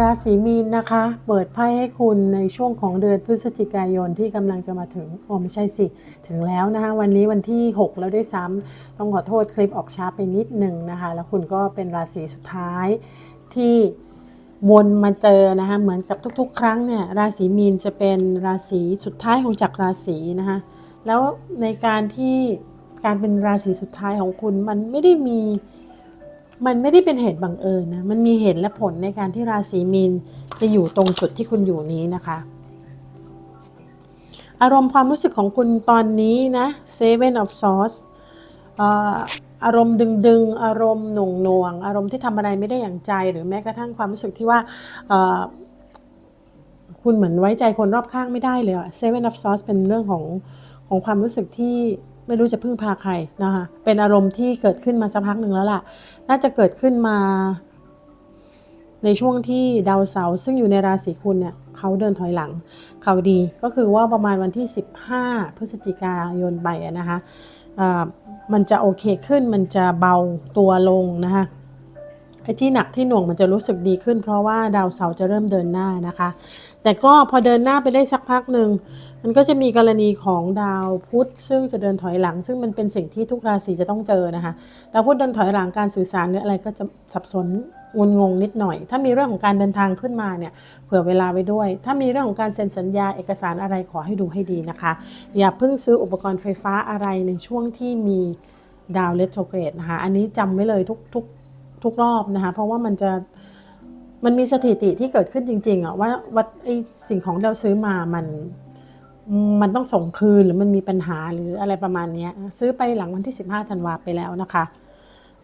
ราศีมีนนะคะ เปิดไพ่ให้คุณในช่วงของเดือนพฤศจิกายนที่กำลังจะมาถึง โอ้ไม่ใช่สิ ถึงแล้วนะคะ วันนี้วันที่ 6 แล้วด้วยซ้ำต้องขอโทษคลิปออกช้าไปนิดหนึ่งนะคะ แล้วคุณก็เป็นราศีสุดท้ายที่วนมาเจอนะคะเหมือนกับทุกๆ ครั้งเนี่ยราศีมีนจะเป็นราศีสุดท้ายของจักรราศีนะคะแล้วในการที่การเป็นราศีสุดท้ายของคุณมันไม่ได้มี มันไม่ได้เป็นเหตุบังเอิญนะ มันมีเหตุและผลในการที่ราศีมีนจะอยู่ตรงจุดที่คุณอยู่นี้นะคะ อารมณ์ความรู้สึกของคุณตอนนี้นะ Seven of Swords เอ่อารมณ์ดึงดึงๆอารมณ์หน่วงหน่วง อารมณ์ที่ทำอะไรไม่ได้อย่างใจ หรือแม้กระทั่งความรู้สึกที่ว่าคุณเหมือนไว้ใจคนรอบข้างไม่ได้เลยอะ Seven of Swords เป็นเรื่องของของความรู้สึกที่ ไม่รู้จะพึ่งพาใครนะคะเป็นอารมณ์ที่เกิดขึ้นมาสักพักหนึ่งแล้วล่ะ น่าจะเกิดขึ้นมา ในช่วงที่ดาวเสาร์ซึ่งอยู่ในราศีคุณเนี่ยเขาเดินถอยหลังเขาดีก็คือว่าประมาณวันที่ 15 พฤศจิกายนไปนะคะมันจะโอเคขึ้นมันจะเบาตัวลงนะคะ ไอ้ที่หนักที่หน่วงมันจะรู้สึกดีขึ้น เพราะว่าดาวเสาร์จะเริ่มเดินหน้านะคะ แต่ก็พอเดินหน้าไปได้สักพักหนึ่งมันก็จะมีกรณีของดาวพุธซึ่งจะเดินถอยหลัง ซึ่งมันเป็นสิ่งที่ทุกราศีจะต้องเจอนะคะดาวพุธเดินถอยหลังการสื่อสารหรืออะไรก็จะสับสนงุนงงนิดหน่อย ถ้ามีเรื่องของการเดินทางขึ้นมาเนี่ยเผื่อเวลาไว้ด้วย ถ้ามีเรื่องของการเซ็นสัญญาเอกสารอะไรขอให้ดูให้ดีนะคะ อย่าเพิ่งซื้ออุปกรณ์ไฟฟ้าอะไรในช่วงที่มีดาวเลตโทเกรดนะคะ อันนี้จำไว้เลยทุกทุก ทุกรอบนะคะ เพราะว่ามันจะมันมีสถิติที่เกิดขึ้นจริงๆอะว่าว่าไอสิ่งของเราซื้อมามันมันต้องส่งคืนหรือมันมีปัญหาหรืออะไรประมาณนี้ซื้อไปหลังวันที่ 15ธันวาไปแล้วนะคะ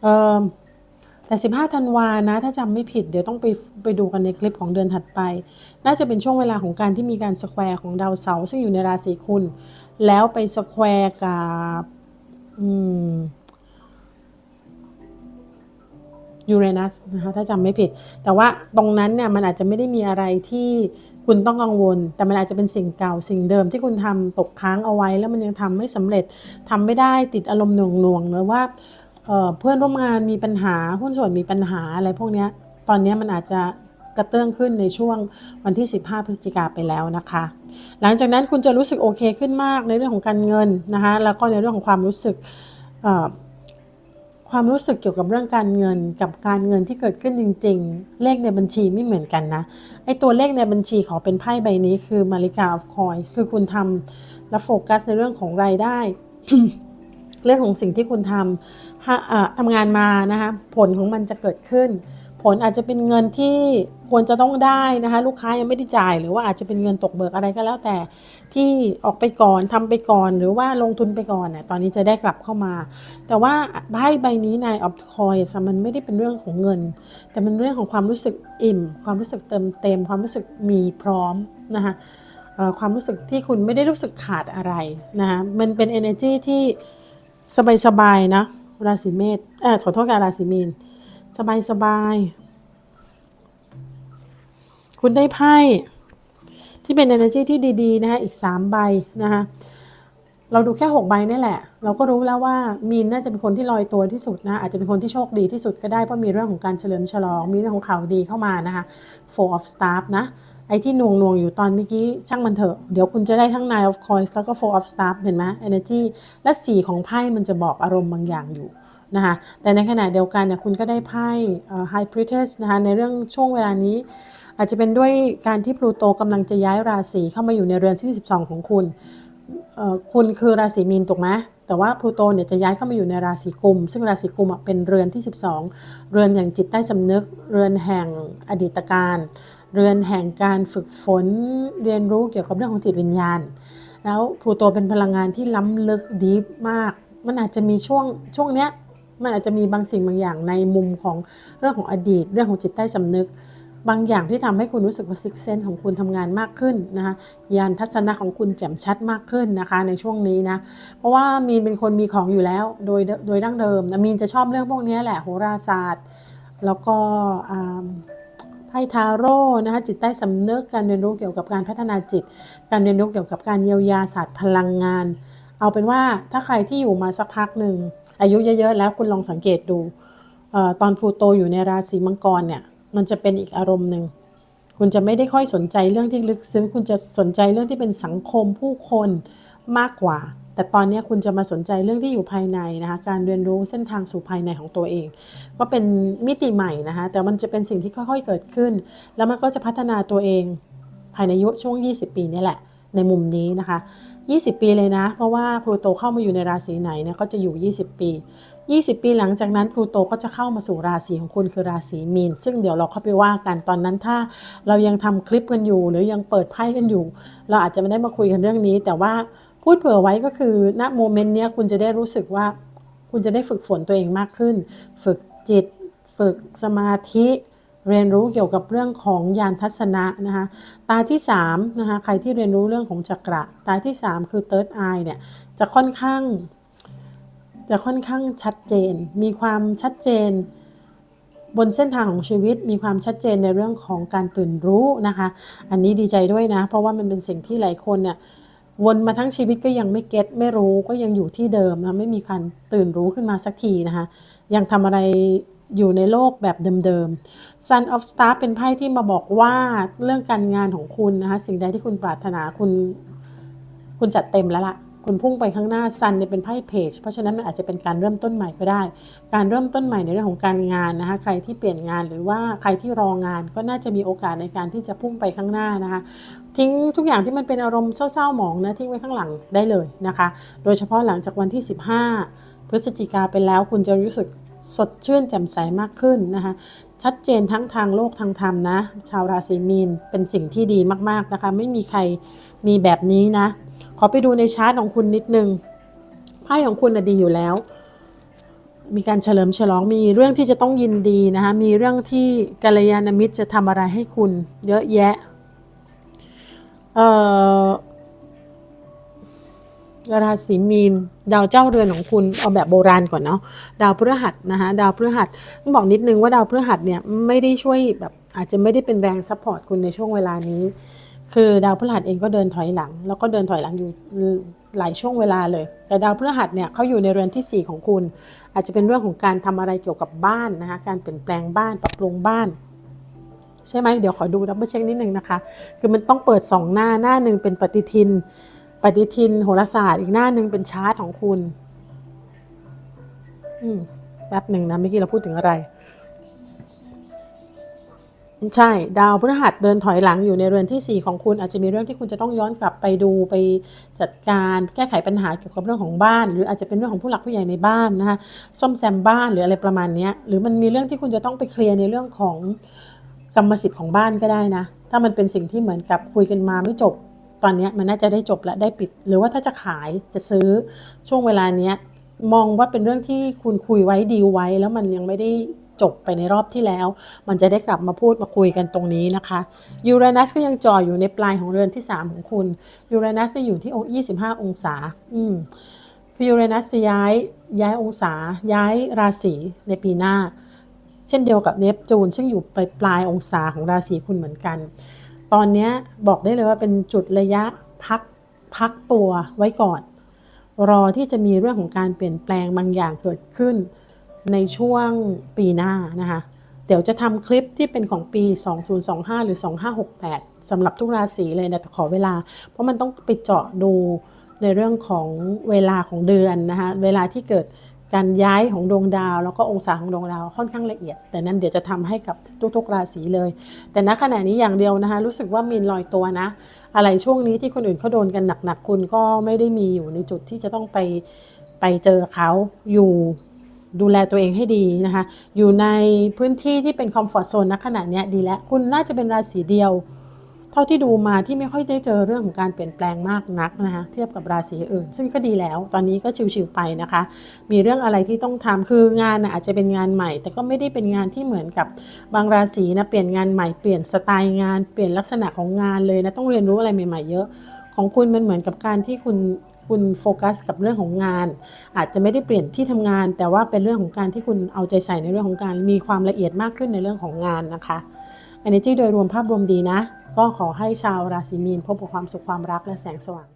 เอิ่มแต่ 15ธันวานะ ถ้าจำไม่ผิดเดี๋ยวต้องไปไปดูกันในคลิปของเดือนถัดไป น่าจะเป็นช่วงเวลาของการที่มีการสแควร์ของดาวเสาร์ซึ่งอยู่ในราศีคุณ แล้วไปสแควร์กับอืม ยูเรนัสนะคะถ้าจำไม่ผิด แต่ว่าตรงนั้นเนี่ยมันอาจจะไม่ได้มีอะไรที่คุณต้องกังวล แต่มันอาจจะเป็นสิ่งเก่าสิ่งเดิมที่คุณทำตกค้างเอาไว้ แล้วมันยังทำไม่สำเร็จทำไม่ได้ติดอารมณ์หน่วงหน่วงๆหรือว่าเเพื่อนร่วมงานมีปัญหาหุ้นส่วนมีปัญหาอะไรพวกนี้ตอนนี้มันอาจจะกระเตื้องขึ้นในช่วงวันที่ 15 พฤศจิกาไปแล้วนะคะ หลังจากนั้นคุณจะรู้สึกโอเคขึ้นมากในเรื่องของการเงินนะคะแล้วก็ในเรื่องของความรู้สึก ความรู้สึกเกี่ยวกับเรื่องการเงินกับการเงินที่เกิดขึ้นจริง ๆ เลขในบัญชีไม่เหมือนกันนะไอตัวเลขในบัญชีขอเป็นไพ่ใบนี้คือมาริกาออฟคอยคือคุณทำและโฟกัสในเรื่องของรายได้ เรื่องของสิ่งที่คุณทำทำงานมานะคะผลของมันจะเกิดขึ้น ผลอาจจะเป็นเงินที่ควรจะต้องได้นะคะ ลูกค้ายังไม่ได้จ่าย หรือว่าอาจจะเป็นเงินตกเบิกอะไรก็แล้วแต่ ที่ออกไปก่อนทำไปก่อน หรือว่าลงทุนไปก่อนเนี่ยตอนนี้จะได้กลับเข้ามา แต่ว่าไพ่ใบนี้นายออฟคอยมันไม่ได้เป็นเรื่องของเงิน แต่เป็นเรื่องของความรู้สึกอิ่ม ความรู้สึกเติมเต็ม ความรู้สึกมีพร้อมนะคะความรู้สึกที่คุณไม่ได้รู้สึกขาดอะไรนะคะมันเป็น energy ที่สบายๆนะราศีเมษเออขอโทษกับราศีมีน สบายสบายๆคุณได้ไพ่ที่เป็น energy ที่ดีๆ นะคะอีก 3 ใบนะคะเราดูแค่ 6 ใบนี่แหละ เราก็รู้แล้วว่ามีนน่าจะเป็นคนที่ลอยตัวที่สุดนะ อาจจะเป็นคนที่โชคดีที่สุดก็ได้ เพราะมีเรื่องของการเฉลิมฉลอง มีเรื่องของข่าวดีเข้ามานะคะ four of staff นะ ไอ้ที่น่วงนวงๆอยู่ตอนเมื่อกี้ช่างมันเถอะ เดี๋ยวคุณจะได้ทั้ง nine of coins แล้วก็ four of staff เห็นไหม energy และสีของไพ่มันจะบอกอารมณ์บางอย่างอยู่ นะคะแต่ในขณะเดียวกันเนี่ยคุณก็ได้ไพ่เอ่อ High Priestess นะคะในเรื่องช่วงเวลานี้ อาจจะเป็นด้วยการที่พลูโตกำลังจะย้ายราศีเข้ามาอยู่ในเรือนที่ 12 ของคุณ คุณคือราศีมีนถูกไหมแต่ว่าพลูโตเนี่ยจะย้ายเข้ามาอยู่ในราศีกุม ซึ่งราศีกุมเป็นเรือนที่ 12 เรือนแห่งจิตใต้สำนึก เรือนแห่งอดีตการเรือนแห่งการฝึกฝนเรียนรู้เกี่ยวกับเรื่องของจิตวิญญาณ แล้วพลูโตเป็นพลังงานที่ล้ำลึกดีฟมาก มันอาจจะมีช่วงช่วงเนี้ย มันอาจจะมีบางสิ่งบางอย่างในมุมของเรื่องของอดีต เรื่องของจิตใต้สำนึก บางอย่างที่ทำให้คุณรู้สึกว่าซิกเซนของคุณทำงานมากขึ้นนะคะยานทัศนะของคุณแจ่มชัดมากขึ้นนะคะ ในช่วงนี้นะ เพราะว่ามีนเป็นคนมีของอยู่แล้ว โดยโดยดั้งเดิมนะมีนจะชอบเรื่องพวกนี้แหละโหราศาสตร์ แล้วก็ไพ่ทาโร่นะคะจิตใต้สำนึกการเรียนรู้เกี่ยวกับการพัฒนาจิต การเรียนรู้เกี่ยวกับการเยียวยาศาสตร์พลังงาน เอาเป็นว่าถ้าใครที่อยู่มาสักพักหนึ่ง อายุเยอะๆแล้วคุณลองสังเกตดูอตอนพลูโตอยู่ในราศีมังกรเนี่ยมันจะเป็นอีกอารมณ์หนึ่งคุณจะไม่ได้ค่อยสนใจเรื่องที่ลึกซึ้ง คุณจะสนใจเรื่องที่เป็นสังคมผู้คนมากกว่า แต่ตอนนี้คุณจะมาสนใจเรื่องที่อยู่ภายในนะคะการเรียนรู้เส้นทางสู่ภายในของตัวเอง ก็เป็นมิติใหม่นะคะแต่มันจะเป็นสิ่งที่ค่อยๆเกิดขึ้น แล้วมันก็จะพัฒนาตัวเองภายในยุช่วง 20 ปีนี่แหละในมุมนี้นะคะ 20 ปีเลยนะ เพราะว่าพลูโตเข้ามาอยู่ในราศีไหนเนี่ยก็จะอยู่ 20 ปี 20 ปีหลังจากนั้นพลูโตก็จะเข้ามาสู่ราศีของคุณคือราศีมีน ซึ่งเดี๋ยวเราเข้าไปว่ากันตอนนั้นถ้าเรายังทำคลิปกันอยู่ หรือยังเปิดไพ่กันอยู่ เราอาจจะไม่ได้มาคุยกันเรื่องนี้ แต่ว่าพูดเผื่อไว้ก็คือณโมเมนต์เนี้ยคุณจะได้รู้สึกว่า คุณจะได้ฝึกฝนตัวเองมากขึ้น ฝึกจิต ฝึกสมาธิ เรียนรู้เกี่ยวกับเรื่องของยานทัศนะนะคะตาที่3นะคะใครที่เรียนรู้เรื่องของจักระตาที่ 3 คือ third eye เนี่ยจะค่อนข้าง จะค่อนข้างชัดเจน มีความชัดเจน บนเส้นทางของชีวิต มีความชัดเจนในเรื่องของการตื่นรู้นะคะ อันนี้ดีใจด้วยนะ เพราะว่ามันเป็นสิ่งที่หลายคนเนี่ยวนมาทั้งชีวิตก็ยังไม่เก็ตไม่รู้ก็ยังอยู่ที่เดิมนะไม่มีการตื่นรู้ขึ้นมาสักทีนะคะยังทำอะไร อยู่ในโลกแบบเดิมๆ Sun of Star เป็นไพ่ที่มาบอกว่าเรื่องการงานของคุณนะคะสิ่งใดที่คุณปรารถนาคุณ คุณจัดเต็มแล้วล่ะ คุณพุ่งไปข้างหน้าซันเนี่ยเป็นไพ่เพจเพราะฉะนั้นมันอาจจะเป็นการเริ่มต้นใหม่ก็ได้ การเริ่มต้นใหม่ในเรื่องของการงานนะคะใครที่เปลี่ยนงานหรือว่าใครที่รองานก็น่าจะมีโอกาสในการที่จะพุ่งไปข้างหน้านะคะทิ้งทุกอย่างที่มันเป็นอารมณ์เศร้าๆหมองนะทิ้งไว้ข้างหลังได้เลยนะคะ โดยเฉพาะหลังจากวันที่ 15พฤศจิกาไปแล้วคุณจะรู้สึก สดชื่นแจ่มใสมากขึ้นนะคะชัดเจนทั้งทางโลกทางธรรมนะ ชาวราศีมีนเป็นสิ่งที่ดีมากๆนะคะ ไม่มีใครมีแบบนี้นะ ขอไปดูในชาร์ตของคุณนิดนึงไพ่ของคุณนะดีอยู่แล้ว มีการเฉลิมฉลองมีเรื่องที่จะต้องยินดีนะคะมีเรื่องที่กัลยาณมิตรจะทำอะไรให้คุณ เยอะแยะเอ่อ ราศีมีน ดาวเจ้าเรือนของคุณเอาแบบโบราณก่อนเนาะดาวพฤหัสนะคะดาวพฤหัสต้องบอกนิดนึงว่าดาวพฤหัสเนี่ยไม่ได้ช่วยแบบอาจจะไม่ได้เป็นแรงซัพพอร์ตคุณในช่วงเวลานี้ คือดาวพฤหัสเองก็เดินถอยหลัง แล้วก็เดินถอยหลังอยู่หลายช่วงเวลาเลย แต่ดาวพฤหัสเนี่ยเขาอยู่ในเรือนทีสี่4 ของคุณ อาจจะเป็นเรื่องของการทำอะไรเกี่ยวกับบ้านนะคะการเปลี่ยนแปลงบ้านปรับปรุงบ้านใช่ไหมเดี๋ยวขอดูดับเบิลเช็คนิดนึงนะคะ คือมันต้องเปิด 2 หน้าหน้าหนึ่งเป็นปฏิทิน ปฏิทินโหราศาสตร์อีกหน้าหนึ่งเป็นชาร์ตของคุณ อืมแป๊บหนึ่งนะเมื่อกี้เราพูดถึงอะไร ใช่ ดาวพฤหัสเดินถอยหลังอยู่ในเรือนที่ 4 ของคุณ อาจจะมีเรื่องที่คุณจะต้องย้อนกลับไปดูไปจัดการแก้ไขปัญหาเกี่ยวกับเรื่องของบ้าน หรืออาจจะเป็นเรื่องของผู้หลักผู้ใหญ่ในบ้านนะคะซ่อมแซมบ้านหรืออะไรประมาณนี้หรือมันมีเรื่องที่คุณจะต้องไปเคลียร์ในเรื่องของกรรมสิทธิ์ของบ้านก็ได้นะ ถ้ามันเป็นสิ่งที่เหมือนกับคุยกันมาไม่จบ ตอนนี้มันน่าจะได้จบและได้ปิด หรือว่าถ้าจะขายจะซื้อช่วงเวลาเนี้ยมองว่าเป็นเรื่องที่คุณคุยไว้ดีไว้ แล้วมันยังไม่ได้จบไปในรอบที่แล้ว มันจะได้กลับมาพูดมาคุยกันตรงนี้นะคะยูเรนัสก็ยังจ่ออยู่ในปลายของเรือนที่ 3 ของคุณยูเรนัสจะอยู่ที่25 องศา อืมคือยูเรนัสจะย้ายย้ายองศา ย้ายราศีในปีหน้า เช่นเดียวกับเนปจูนซึ่งอยู่ปลายปลายองศาของราศีคุณเหมือนกัน ตอนนี้บอกได้เลยว่าเป็นจุดระยะพักพักตัวไว้ก่อน รอที่จะมีเรื่องของการเปลี่ยนแปลงบางอย่างเกิดขึ้น ในช่วงปีหน้านะคะ เดี๋ยวจะทำคลิปที่เป็นของปี 2025 หรือ 2568สำหรับทุกราศีเลยนะแต่ขอเวลา เพราะมันต้องไปเจาะดูในเรื่องของเวลาของเดือนนะคะ เวลาที่เกิด การย้ายของดวงดาว แล้วก็องศาของดวงดาวค่อนข้างละเอียด แต่นั้นเดี๋ยวจะทำให้กับทุกๆราศีเลย แต่ณขณะนี้อย่างเดียวนะคะ รู้สึกว่ามีนลอยตัวนะ อะไรช่วงนี้ที่คนอื่นเขาโดนกันหนักๆคุณก็ไม่ได้มีอยู่ในจุดที่จะต้องไปไปเจอเขาอยู่ดูแลตัวเองให้ดีนะคะ อยู่ในพื้นที่ที่เป็นคอมฟอร์ทโซนณขณะนี้ดีแล้ว คุณน่าจะเป็นราศีเดียว เท่าที่ดูมาที่ไม่ค่อยได้เจอเรื่องของการเปลี่ยนแปลงมากนักนะคะเทียบกับราศีอื่น ซึ่งก็ดีแล้ว ตอนนี้ก็ชิวๆไปนะคะ มีเรื่องอะไรที่ต้องทำคืองานนะอาจจะเป็นงานใหม่ แต่ก็ไม่ได้เป็นงานที่เหมือนกับบางราศีนะเปลี่ยนงานใหม่เปลี่ยนสไตล์งานเปลี่ยนลักษณะของงานเลยนะต้องเรียนรู้อะไรใหม่ ๆ เยอะของคุณมันเหมือนกับการที่คุณคุณโฟกัสกับเรื่องของงาน อาจจะไม่ได้เปลี่ยนที่ทำงาน แต่ว่าเป็นเรื่องของการที่คุณเอาใจใส่ในเรื่องของการมีความละเอียดมากขึ้นในเรื่องของงานนะคะ Energy โดยรวมภาพรวมดีนะ ก็ขอให้ชาวราศีมีนพบกับความสุขความรักและแสงสว่าง